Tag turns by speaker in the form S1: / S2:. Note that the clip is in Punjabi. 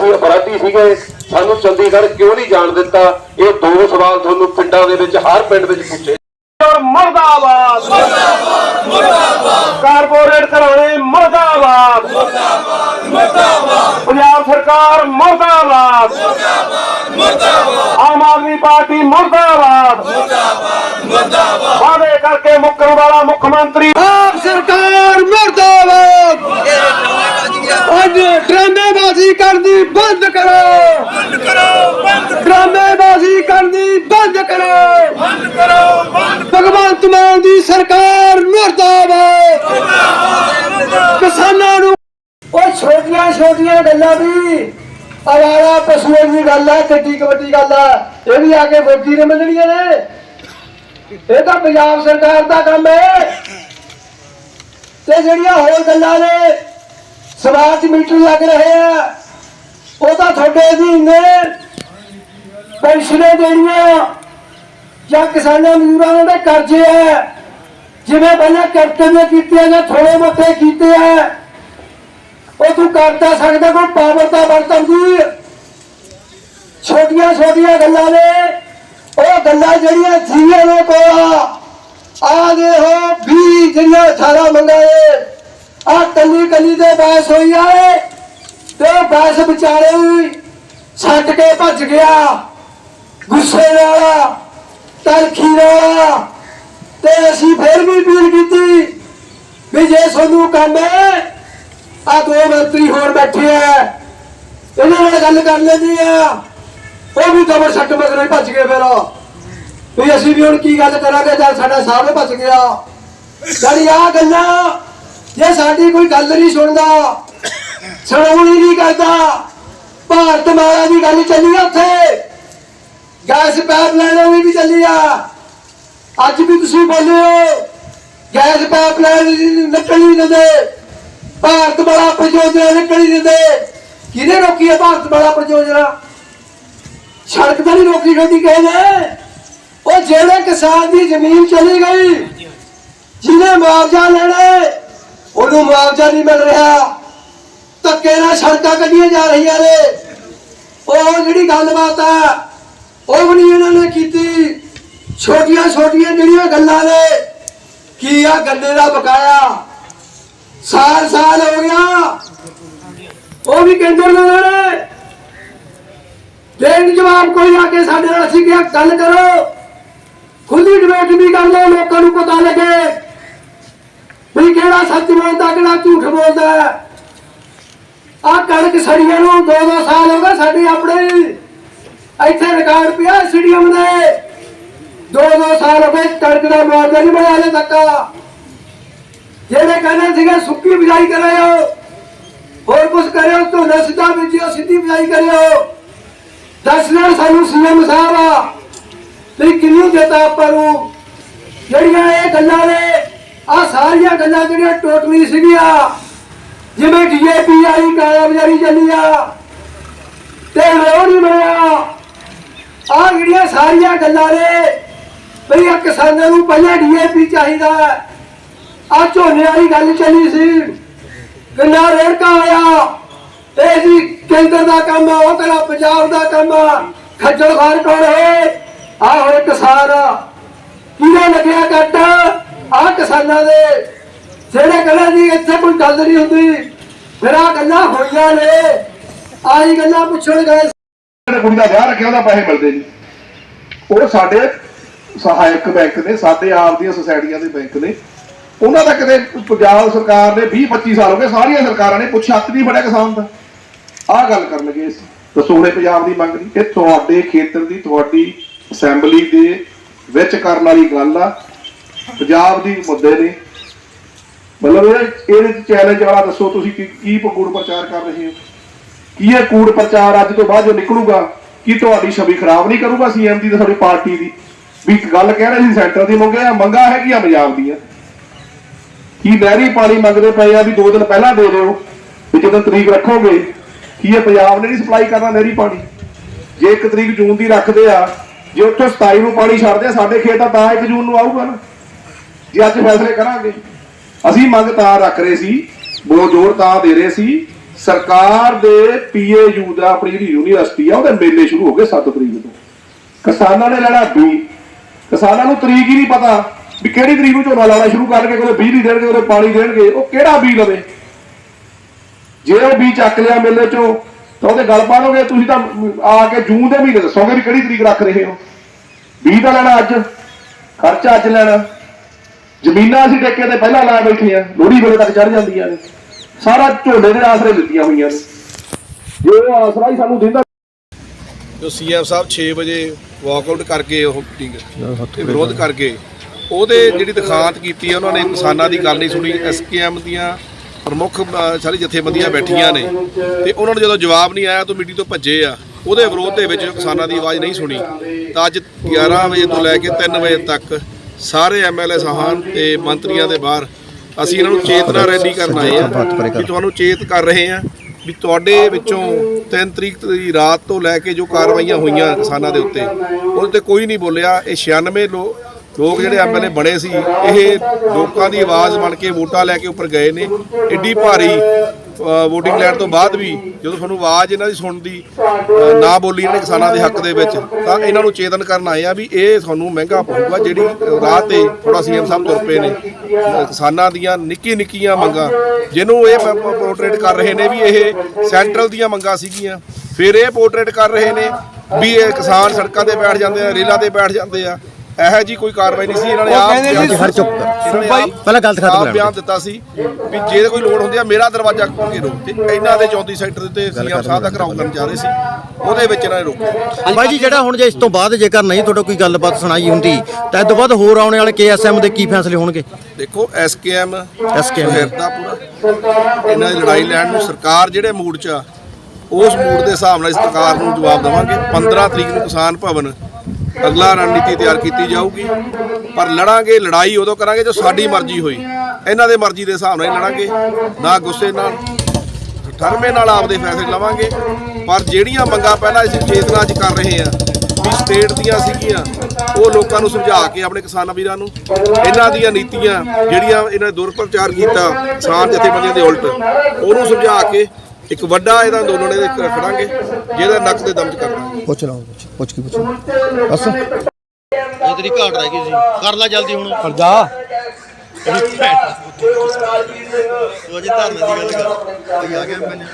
S1: ਅਸੀਂ ਅਪਰਾਧੀ ਸੀਗੇ ਸਾਨੂੰ ਚੰਡੀਗੜ੍ਹ ਕਿਉਂ ਨਹੀਂ ਜਾਣ ਦਿੱਤਾ? ਇਹ ਦੋ ਸਵਾਲ ਤੁਹਾਨੂੰ ਪਿੰਡਾਂ ਦੇ ਵਿੱਚ, ਹਰ ਪਿੰਡ ਵਿੱਚ ਪੁੱਛੇ।
S2: ਮੁਰਦਾਬਾਦ। ਮੁਰਦਾਬਾਦ ਮੁਰਦਾਬਾਦ ਕਾਰਪੋਰੇਟ ਘਰਾਣੇ, ਮੁਰਦਾਬਾਦ। ਮੁਰਦਾਬਾਦ ਮੁਰਦਾਬਾਦ ਪੰਜਾਬ ਸਰਕਾਰ, ਮੁਰਦਾਬਾਦ। ਮੁਰਦਾਬਾਦ ਮੁਰਦਾਬਾਦ ਆਮ ਆਦਮੀ ਪਾਰਟੀ ਮੁਰਦਾਬਾਦ ਮੁਰਦਾਬਾਦ ਮੁਰਦਾਬਾਦ। ਵਾਅਦੇ ਕਰਕੇ ਮੁੱਕਣ ਵਾਲਾ ਮੁੱਖ ਮੰਤਰੀ
S3: ਆਪ ਸਰਕਾਰ ਮਰਦਾਬਾਦ ਅੱਜ ਡਰਾਮੇਬਾਜ਼ੀ ਕਰਨੀ ਬੰਦ ਕਰੋ। ਬੰਦ ਕਰੋ ਬੰਦ ਡਰਾਮੇਬਾਜ਼ੀ ਕਰਨੀ ਬੰਦ ਕਰੋ। ਬੰਦ ਕਰੋ ਬੰਦ ਭਗਵੰਤ ਮਾਨ ਦੀ ਸਰਕਾਰ ਮਰਦਾਬਾਦ। ਕਿਸਾਨਾਂ ਨੂੰ ਉਹ ਛੋਟੀਆਂ ਛੋਟੀਆਂ ਗੱਲਾਂ ਵੀ। ਆਵਾਰਾ ਪਸ਼ੂਆਂ ਦੀ ਗੱਲ ਹੈ ਕਿੱਡੀ ਕਬੱਡੀ ਗੱਲ ਹੈ ਇਹ ਵੀ ਆ ਕੇ ਵੋਟੀ ਨੇ ਮਿਲਣੀਆਂ ਨੇ। ਇਹ ਤਾਂ ਪੰਜਾਬ ਸਰਕਾਰ ਦਾ ਕੰਮ ਹੈ ਤੇ ਜਿਹੜੀਆਂ ਹੋਰ ਗੱਲਾਂ ਨੇ ਸਮਾਜ ਮੀਟਰ ਲੱਗ ਰਹੇ ਆ। ਉਹ ਤਾਂ ਤੁਹਾਡੇ ਅਧੀਨ ਪੈਨਸ਼ਨਾਂ ਦੇਣੀਆਂ ਜਾਂ ਕਿਸਾਨਾਂ ਮਜ਼ਦੂਰਾਂ ਦੇ ਕਰਜ਼ੇ ਆ। ਜਿਵੇਂ ਪਹਿਲਾਂ ਕੈਪਟਨ ਕੀਤੇ ਜਾਂ ਥੋੜੇ ਮੋਟੇ ਕੀਤੇ ਆ। ਉਹ ਤੂੰ ਕਰਤਾ ਸਕਦਾ, ਕੋਈ ਪਾਵਰ ਦਾ ਬਰਤਨ ਦੀ। ਛੋਟੀਆਂ ਛੋਟੀਆਂ ਗੱਲਾਂ ਨੇ। ਉਹ ਗੱਲਾਂ ਜਿਹੜੀਆਂ ਜੀਆਂ ਨੇ ਕੋਲ ਆ ਗਏ ਹੋ 20 ਜਿਹੜੀਆਂ 18 ਮੰਗਾਏ ਆ ਕੱਲੀ ਕੱਲੀ ਦੇ ਬਾਸ ਹੋਈ ਆਏ ਤੇ ਉਹ ਬਾਸ ਵਿਚਾਰੇ ਛੱਡ ਕੇ ਭੱਜ ਗਿਆ। ਗੁੱਸੇ ਨਾਲ ਤਲਖੀ ਨਾਲ। ਤੇ ਅਸੀਂ ਫਿਰ ਵੀ ਅਪੀਲ ਕੀਤੀ ਵੀ ਜੇ ਤੁਹਾਨੂੰ ਕੰਮ ਹੈ, ਆ ਦੋ ਮੰਤਰੀ ਹੋਰ ਬੈਠੇ ਆ। ਇਹਨਾਂ ਨਾਲ ਗੱਲ ਕਰ ਲੈਂਦੀ ਆ। ਉਹ ਵੀ ਦਬੜ ਸੱਟ ਮਗਰੋਂ ਭੱਜ ਗਏ ਫਿਰ। ਵੀ ਅਸੀਂ ਵੀ ਹੁਣ ਕੀ ਗੱਲ ਕਰਾਂਗੇ ਜਦ ਸਾਡਾ ਸਾਹਮਣੇ ਭੱਜ ਗਿਆ। ਜਿਹੜੀ ਆ ਗੱਲਾਂ, ਜੇ ਸਾਡੀ ਕੋਈ ਗੱਲ ਨਹੀਂ ਸੁਣਦਾ ਸੁਣਾਉਣੀ ਨਹੀਂ ਕਰਦਾ। ਭਾਰਤ ਮਾਲਾ ਦੀ ਗੱਲ ਚੱਲੀ ਆ ਉੱਥੇ। ਗੈਸ ਪਾਈਪ ਲਾਈਨ ਵੀ ਵੀ ਚੱਲੀ ਆ। ਅੱਜ ਵੀ ਤੁਸੀਂ ਬੋਲੇ ਹੋ ਗੈਸ ਪੈਪ ਲੈਣ ਨਿਕਲ ਨਹੀਂ ਦਿੰਦੇ। ਭਾਰਤ ਮਾਲਾ ਪ੍ਰਯੋਜਨਾ ਨਿਕਲ ਨਹੀਂ ਦਿੰਦੇ। ਕਿਹਨੇ ਰੋਕੀ ਹੈ ਭਾਰਤ ਮਾਲਾ ਪ੍ਰਯੋਜਨਾ? ਸੜਕ ਤਾਂ ਨਹੀਂ ਰੋਕੀ ਰੋਟੀ ਕਹੇ ਨੇ। ਉਹ ਜਿਹੜੇ ਕਿਸਾਨ ਦੀ ਜ਼ਮੀਨ ਚਲੀ ਗਈ ਜਿਹਨੇ ਮੁਆਵਜ਼ਾ ਲੈਣਾ ਹੈ, ਉਹਨੂੰ ਮੁਆਵਜ਼ਾ ਨਹੀਂ ਮਿਲ ਰਿਹਾ। ਧੱਕੇ ਨਾਲ ਸੜਕਾਂ ਕੱਢੀਆਂ ਜਾ ਰਹੀਆਂ ਨੇ। ਉਹ ਜਿਹੜੀ ਗੱਲਬਾਤ ਆ, ਉਹ ਵੀ ਨਹੀਂ ਇਹਨਾਂ ਨੇ ਕੀਤੀ। ਛੋਟੀਆਂ ਛੋਟੀਆਂ ਜਿਹੜੀਆਂ ਗੱਲਾਂ ਨੇ, ਕੀ ਆ ਗੰਨੇ ਦਾ ਬਕਾਇਆ? ਸਾਲ ਸਾਲ ਹੋ ਗਿਆ। ਉਹ ਵੀ ਕੇਂਦਰ ਦੇ ਨੇ। ਦੇਣ ਜਵਾਬ ਕੋਈ ਆ ਕੇ ਸਾਡੇ ਨਾਲ ਅਸੀਂ ਕਿਹਾ, ਗੱਲ ਕਰੋ। ਖੁੱਲੀ ਡਿਬੇਟ ਵੀ ਕਰ ਲਓ, ਲੋਕਾਂ ਨੂੰ ਪਤਾ ਲੱਗੇ ਵੀ ਕਿਹੜਾ ਸੱਚ ਬੋਲਦਾ, ਕਿਹੜਾ ਝੂਠ ਬੋਲਦਾ ਆ ਕਣਕ ਸੜੀਆਂ ਨੂੰ ਦੋ ਦੋ ਸਾਲ ਹੋ ਗਏ ਸਾਡੀ ਆਪਣੇ ਇੱਥੇ ਰਿਕਾਰਡ ਪਿਆ ਸਟੇਡੀਅਮ ਦੇ। ਦੋ ਦੋ ਸਾਲ ਹੋ ਗਏ ਕਣਕ ਦਾ ਮੁਆਵਜ਼ਾ ਨਹੀਂ ਮਿਲਿਆ ਹਲੇ ਤੱਕ। ਜਿਹੜੇ ਕਹਿੰਦੇ ਸੀਗੇ ਸੁੱਕੀ ਬਿਜਾਈ ਕਰਿਓ, ਹੋਰ ਕੁਝ ਕਰਿਓ ਝੋਨਾ ਸਿੱਧਾ ਬੀਜਿਓ, ਸਿੱਧੀ ਬਿਜਾਈ ਕਰਿਓ। ਦੱਸ ਨਾ ਸਾਨੂੰ ਸੀਐਮ ਸਾਹਿਬ ਆ ਤੇ ਕਿੰਨੀ ਦਿੱਤਾ ਆਪਾਂ ਨੂੰ। ਜਿਹੜੀਆਂ ਇਹ ਗੱਲਾਂ ਨੇ ਆ ਸਾਰੀਆਂ ਗੱਲਾਂ ਜਿਹੜੀਆਂ ਟੋਟਲੀ ਸੀਗੀਆਂ। ਜਿਵੇਂ ਡੀਏਪੀ ਆਈ ਕਾਰਗੁਜ਼ਾਰੀ ਚੱਲੀ ਆ, ਤੇ ਉਹ ਨਹੀਂ ਆ ਜਿਹੜੀਆਂ ਸਾਰੀਆਂ ਗੱਲਾਂ ਨੇ ਵੀ ਆ ਕਿਸਾਨਾਂ ਨੂੰ ਪਹਿਲਾਂ ਡੀਏਪੀ ਚਾਹੀਦਾ ਆ ਝੋਨੇ ਵਾਲੀ ਗੱਲ ਚੱਲੀ ਸੀ। ਗੰਨਾ ਰੇੜਕਾ ਆਇਆ। ਇਹ ਜੀ ਕੇਂਦਰ ਦਾ ਕੰਮ ਆ, ਉਹ ਕਿਹੜਾ ਪੰਜਾਬ ਦਾ ਕੰਮ ਆ। ਖੱਜਲ ਖਾਰ ਕੌਣ ਹੈ? ਆ ਹੁਣ ਕਿਸਾਨ ਆ। ਕਿਹਨੇ ਲੱਗਿਆ ਕੱਟ? ਆ ਕਿਸਾਨਾਂ ਦੇ। ਜਿਹੜੇ ਕਹਿੰਦੇ ਜੀ ਇੱਥੇ ਕੋਈ ਗੱਲ ਨਹੀਂ ਹੁੰਦੀ। ਫਿਰ ਗੱਲਾਂ ਹੋਈਆਂ ਨੇ। ਆਹੀ ਗੱਲਾਂ ਪੁੱਛਣ ਗਏ
S4: ਕੁੜੀ ਦਾ ਵਿਆਹ ਰੱਖਿਆ, ਉਹਦਾ ਪੈਸੇ ਮਿਲਦੇ ਨਹੀਂ ਉਹ ਸਾਡੇ ਸਹਾਇਕ ਬੈਂਕ ਨੇ, ਸਾਡੇ ਆਪ ਦੀਆਂ ਸੁਸਾਇਟੀਆਂ ਦੇ ਬੈਂਕ ਨੇ। ਉਹਨਾਂ ਦਾ ਕਿਤੇ ਪੰਜਾਬ ਸਰਕਾਰ ਨੇ 20 25 ਸਾਲ ਹੋ ਗਏ, ਸਾਰੀਆਂ ਸਰਕਾਰਾਂ ਨੇ ਪੁੱਛ ਹੱਥ ਨਹੀਂ ਫੜਿਆ ਕਿਸਾਨ ਦਾ। ਆਹ ਗੱਲ ਕਰਨ ਲੱਗੇ ਸੀ। ਦੱਸੋ ਹੁਣੇ ਪੰਜਾਬ ਦੀ ਮੰਗ ਨਹੀਂ। ਇਹ ਤੁਹਾਡੇ ਖੇਤਰ ਦੀ, ਤੁਹਾਡੀ ਅਸੈਂਬਲੀ ਦੇ ਵਿੱਚ ਕਰਨ ਵਾਲੀ ਗੱਲ ਆ। ਪੰਜਾਬ ਦੀ ਮੁੱਦੇ ਨੇ। ਮਤਲਬ ਇਹ ਇਹਦੇ ਚ ਚੈਲੰਜ ਵਾਲਾ ਦੱਸੋ ਤੁਸੀਂ ਕੀ ਕੀ ਕੂੜ ਪ੍ਰਚਾਰ ਕਰ ਰਹੇ ਹੋ? ਕੀ ਇਹ ਕੂੜ ਪ੍ਰਚਾਰ ਅੱਜ ਤੋਂ ਬਾਅਦ ਜੋ ਨਿਕਲੂਗਾ, ਕੀ ਤੁਹਾਡੀ ਛਵੀ ਖਰਾਬ ਨਹੀਂ ਕਰੂਗਾ ਸੀਐਮ ਦੀ ਤੇ ਤੁਹਾਡੀ ਪਾਰਟੀ ਦੀ? ਵੀ ਇੱਕ ਗੱਲ ਕਹਿ ਰਹੇ ਸੀ, ਸੈਂਟਰ ਦੀ ਮੰਗਿਆ ਆ ਮੰਗਾ ਹੈਗੀਆਂ ਪੰਜਾਬ ਦੀਆਂ। ਕੀ ਨਹਿਰੀ ਪਾਣੀ ਮੰਗਦੇ ਪਏ ਆ ਵੀ ਦੋ ਦਿਨ ਪਹਿਲਾਂ ਦੇ ਦਿਓ, ਵੀ ਜਦੋਂ ਤਰੀਕ ਰੱਖੋਗੇ, ਕੀ ਇਹ ਪੰਜਾਬ ਨੇ ਨਹੀਂ ਸਪਲਾਈ ਕਰਨਾ ਨਹਿਰੀ ਪਾਣੀ? ਜੇ ਇੱਕ ਤਰੀਕ ਜੂਨ ਦੀ ਰੱਖਦੇ ਆ, ਜੇ ਉੱਥੋਂ 27 ਨੂੰ ਪਾਣੀ ਛੱਡਦੇ ਆ ਸਾਡੇ ਖੇਤ, ਤਾਂ ਤਾਂ 1 ਜੂਨ ਨੂੰ ਆਊਗਾ ਨਾ। ਜੇ ਅੱਜ ਫੈਸਲੇ ਕਰਾਂਗੇ। ਅਸੀਂ ਮੰਗ ਤਾਂ ਰੱਖ ਰਹੇ ਸੀ ਬੋ ਜੋਰ ਤਾਂ ਦੇ ਰਹੇ ਸੀ,
S5: ਸਰਕਾਰ ਦੇ ਪੀਏਯੂ ਦਾ ਆਪਣੀ ਜਿਹੜੀ ਯੂਨੀਵਰਸਿਟੀ ਆ, ਉਹਦੇ ਮੇਲੇ ਸ਼ੁਰੂ ਹੋ ਗਏ 7 ਤਰੀਕ ਤੋਂ। ਕਿਸਾਨਾਂ ਨੇ ਲੈਣਾ ਬੀ ਕਿਸਾਨਾਂ ਨੂੰ ਤਰੀਕ ਹੀ ਨਹੀਂ ਪਤਾ ਵੀ ਕਿਹੜੀ ਤਰੀਕ ਨੂੰ ਝੋਨਾ ਲਾਉਣਾ ਸ਼ੁਰੂ ਕਰਨਗੇ, ਕੋਈ ਬਿਜਲੀ ਦੇਣਗੇ ਉਹਦੇ ਪਾਣੀ ਦੇਣਗੇ, ਉਹ ਕਿਹੜਾ ਬੀ ਲਵੇ? ਜੇ ਉਹ ਬੀ ਚੱਕ ਲਿਆ ਮੇਲੇ ਚੋਂ, ਤਾਂ ਉਹਦੇ ਗੱਲ ਪਾ ਲੋਗੇ ਤੁਸੀਂ ਤਾਂ ਆ ਕੇ ਜੂਨ ਦੇ ਮਹੀਨੇ ਦੱਸੋਗੇ ਵੀ ਕਿਹੜੀ ਤਰੀਕ ਰੱਖ ਰਹੇ ਹੋ। ਬੀ ਦਾ ਲੈਣਾ ਅੱਜ, ਖਰਚਾ ਅੱਜ ਲੈਣਾ। ਜ਼ਮੀਨਾਂ ਅਸੀਂ ਠੇਕੇ ਤੇ ਪਹਿਲਾਂ ਲਾ ਬੈਠੇ ਆ ਲੋਹੜੀ ਵੇਲੇ ਤੱਕ ਚੜ ਜਾਂਦੀਆਂ ਨੇ। ਸਾਰਾ ਝੋਨੇ ਦੇ ਆਸਰੇ ਲਿੱਤੀਆਂ ਹੋਈਆਂ ਨੇ। ਜੇ ਉਹ ਆਸਰਾ ਹੀ ਸਾਨੂੰ ਦਿੰਦਾ
S4: ਜੋ ਸੀਐਮ ਸਾਹਿਬ 6 ਵਜੇ ਵਾਕਆਊਟ ਕਰਕੇ ਉਹ ਮੀਟਿੰਗ ਤੇ ਵਿਰੋਧ ਕਰਕੇ ਉਹਦੇ ਜਿਹੜੀ ਦਿਖਾਂਤ ਕੀਤੀ ਉਹਨਾਂ ਨੇ ਕਿਸਾਨਾਂ ਦੀ ਗੱਲ ਨਹੀਂ ਸੁਣੀ। ਐਸਕੇਐਮ ਦੀਆਂ ਪ੍ਰਮੁੱਖ ਸਾਰੀ ਜਥੇਬੰਦੀਆਂ ਬੈਠੀਆਂ ਨੇ ਤੇ ਉਹਨਾਂ ਨੂੰ ਜਦੋਂ ਜਵਾਬ ਨਹੀਂ ਆਇਆ ਤਾਂ ਮੀਟਿੰਗ ਤੋਂ ਭੱਜੇ ਆ। ਉਹਦੇ ਵਿਰੋਧ ਦੇ ਵਿੱਚ ਕਿਸਾਨਾਂ ਦੀ ਆਵਾਜ਼ ਨਹੀਂ ਸੁਣੀ। ਤਾਂ ਅੱਜ 11 ਵਜੇ ਤੋਂ ਲੈ ਕੇ 3 ਵਜੇ ਤੱਕ ਸਾਰੇ ਐਮਐਲਏ ਸਹਾਨ ਤੇ ਮੰਤਰੀਆਂ ਦੇ ਬਾਹਰ ਅਸੀਂ ਇਹਨਾਂ ਨੂੰ ਚੇਤਨਾ ਰੈਲੀ ਕਰਨ ਆਏ ਆ ਕਿ ਤੁਹਾਨੂੰ ਚੇਤ ਕਰ ਰਹੇ ਆ ਵੀ ਤੁਹਾਡੇ ਵਿੱਚੋਂ 3 ਤਰੀਕ ਦੀ ਰਾਤ ਤੋਂ ਲੈ ਕੇ ਜੋ ਕਾਰਵਾਈਆਂ ਹੋਈਆਂ ਕਿਸਾਨਾਂ ਦੇ ਉੱਤੇ ਉਹਦੇ ਤੇ ਕੋਈ ਨਹੀਂ ਬੋਲਿਆ। ਇਹ 96 ਲੋ- ਲੋਕ ਜਿਹੜੇ ਐਮਐਲਏ ਬਣੇ ਸੀ ਇਹ ਲੋਕਾਂ ਦੀ ਆਵਾਜ਼ ਬਣ ਕੇ ਵੋਟਾਂ ਲੈ ਕੇ ਉੱਪਰ ਗਏ ਨੇ। ਏਡੀ ਭਾਰੀ ਵੋਟਿੰਗ ਲੈਣ ਤੋਂ ਬਾਅਦ ਵੀ ਜਦੋਂ ਤੁਹਾਨੂੰ ਆਵਾਜ਼ ਇਹਨਾਂ ਦੀ ਸੁਣਦੀ ਨਾ ਬੋਲੀ ਇਹਨਾਂ ਨੇ ਕਿਸਾਨਾਂ ਦੇ ਹੱਕ ਦੇ ਵਿੱਚ, ਤਾਂ ਇਹਨਾਂ ਨੂੰ ਚੇਤਨ ਕਰਨ ਆਏ ਆ ਵੀ ਇਹ ਤੁਹਾਨੂੰ ਮਹਿੰਗਾ ਪਊਗਾ, ਜਿਹੜੀ ਰਾਹ ਤੇ ਥੋੜਾ ਸੀਐਮ ਸਾਹਿਬ ਤੁਰ ਪਏ ਨੇ। ਕਿਸਾਨਾਂ ਦੀਆਂ ਨਿੱਕੀ ਨਿੱਕੀਆਂ ਮੰਗਾਂ, ਜਿਹਨੂੰ ਇਹ ਪੋਰਟਰੇਟ ਕਰ ਰਹੇ ਨੇ ਵੀ ਇਹ ਸੈਂਟਰਲ ਦੀਆਂ ਮੰਗਾਂ ਸੀਗੀਆਂ। ਫਿਰ ਇਹ ਪੋਰਟਰੇਟ ਕਰ ਰਹੇ ਨੇ ਵੀ ਇਹ ਕਿਸਾਨ ਸੜਕਾਂ ਤੇ ਬੈਠ ਜਾਂਦੇ ਆ, ਰੇਲਾਂ ਤੇ ਬੈਠ ਜਾਂਦੇ ਆ। ਇਹੋ ਜੀ ਕੋਈ ਕਾਰਵਾਈ ਨਹੀਂ ਸੀ ਇਹਨਾਂ ਨੇ ਆਪ
S3: ਕਹਿੰਦੇ ਸੀ
S4: ਹਰ ਚੁੱਪ ਕਰ।
S6: ਪਹਿਲਾਂ ਗੱਲ ਖਤਮ ਕਰ
S4: ਬਿਆਨ ਦਿੱਤਾ ਸੀ ਵੀ ਜੇ ਕੋਈ ਲੋੜ ਹੁੰਦੀ ਆ ਮੇਰਾ ਦਰਵਾਜ਼ਾ ਖੋਲ ਕੇ ਰੋਕ ਤੇ ਇਹਨਾਂ ਦੇ 34 ਸੈਕਟਰ ਦੇ ਉੱਤੇ ਸੀਐਮ ਸਾਹਿਬ ਦਾ ਘਰਾਓ ਕਰਨ ਜਾ ਰਹੇ ਸੀ ਉਹਦੇ ਵਿੱਚ ਇਹਨਾਂ ਨੇ ਰੋਕਿਆ।
S6: ਬਾਈ ਜੀ ਜਿਹੜਾ ਹੁਣ ਜੇ ਇਸ ਤੋਂ ਬਾਅਦ ਜੇਕਰ ਨਹੀਂ ਤੁਹਾਡਾ ਕੋਈ ਗੱਲਬਾਤ ਸੁਣਾਈ ਹੁੰਦੀ ਤਾਂ ਇਸ ਤੋਂ ਬਾਅਦ ਹੋਰ ਆਉਣੇ ਵਾਲੇ ਕੇਐਸਐਮ ਦੇ ਕੀ ਫੈਸਲੇ ਹੋਣਗੇ?
S4: ਦੇਖੋ ਐਸਕੇਐਮ
S6: SKM
S4: ਦਾ ਪੂਰਾ ਇਹਨਾਂ ਦੀ ਲੜਾਈ ਲੈਣ ਨੂੰ ਸਰਕਾਰ ਜਿਹੜੇ ਮੂਡ 'ਚ ਆ ਉਸ ਮੂਡ ਦੇ ਹਿਸਾਬ ਨਾਲ ਇਸ ਸਰਕਾਰ ਨੂੰ ਜਵਾਬ ਦੇਵਾਂਗੇ। 15 ਤਰੀਕ ਨੂੰ ਕਿਸਾਨ ਭਵਨ ਅਗਲਾ ਰਣਨੀਤੀ ਤਿਆਰ ਕੀਤੀ ਜਾਊਗੀ। ਪਰ ਲੜਾਂਗੇ, ਲੜਾਈ ਉਦੋਂ ਕਰਾਂਗੇ ਜੋ ਸਾਡੀ ਮਰਜ਼ੀ ਹੋਈ। ਇਹਨਾਂ ਦੇ ਮਰਜ਼ੀ ਦੇ ਹਿਸਾਬ ਨਾਲ ਹੀ ਲੜਾਂਗੇ। ਨਾ ਗੁੱਸੇ ਨਾਲ, ਠਰਮੇ ਨਾਲ ਆਪਦੇ ਫੈਸਲੇ ਲਵਾਂਗੇ। ਪਰ ਜਿਹੜੀਆਂ ਮੰਗਾਂ ਪਹਿਲਾਂ ਅਸੀਂ ਚੇਤਨਾ 'ਚ ਕਰ ਰਹੇ ਆ ਵੀ ਸਟੇਟ ਦੀਆਂ ਸੀਗੀਆਂ, ਉਹ ਲੋਕਾਂ ਨੂੰ ਸਮਝਾ ਕੇ ਆਪਣੇ ਕਿਸਾਨਾਂ ਵੀਰਾਂ ਨੂੰ, ਇਹਨਾਂ ਦੀਆਂ ਨੀਤੀਆਂ ਜਿਹੜੀਆਂ ਇਹਨਾਂ ਨੇ ਦੁਰਪ੍ਰਚਾਰ ਕੀਤਾ ਕਿਸਾਨ ਜਥੇਬੰਦੀਆਂ ਦੇ ਉਲਟ, ਉਹਨੂੰ ਸਮਝਾ ਕੇ ਇੱਕ ਵੱਡਾ ਇਹਦਾ ਅੰਦੋਲਨ ਇਹਦੇ ਖੜਾਂਗੇ ਜਿਹਦਾ ਨੱਕ ਦੇ ਦਮ 'ਚ ਕਰਨਾ
S6: ਪੁੱਛ ਲਓ ਪੁੱਛ ਪੁੱਛ ਕੀ ਪੁੱਛ। ਬਸ। ਇਹ ਤੇਰੀ ਘਾਟ ਰਹਿ ਗਈ ਸੀ। ਕਰ ਲੈ ਜਲਦੀ ਹੁਣ। ਕਰ ਜਾ। ਤੂੰ ਅਜੇ ਧਰਨੇ ਦੀ ਗੱਲ ਕਰ। ਆ ਗਿਆ ਮੈਨੂੰ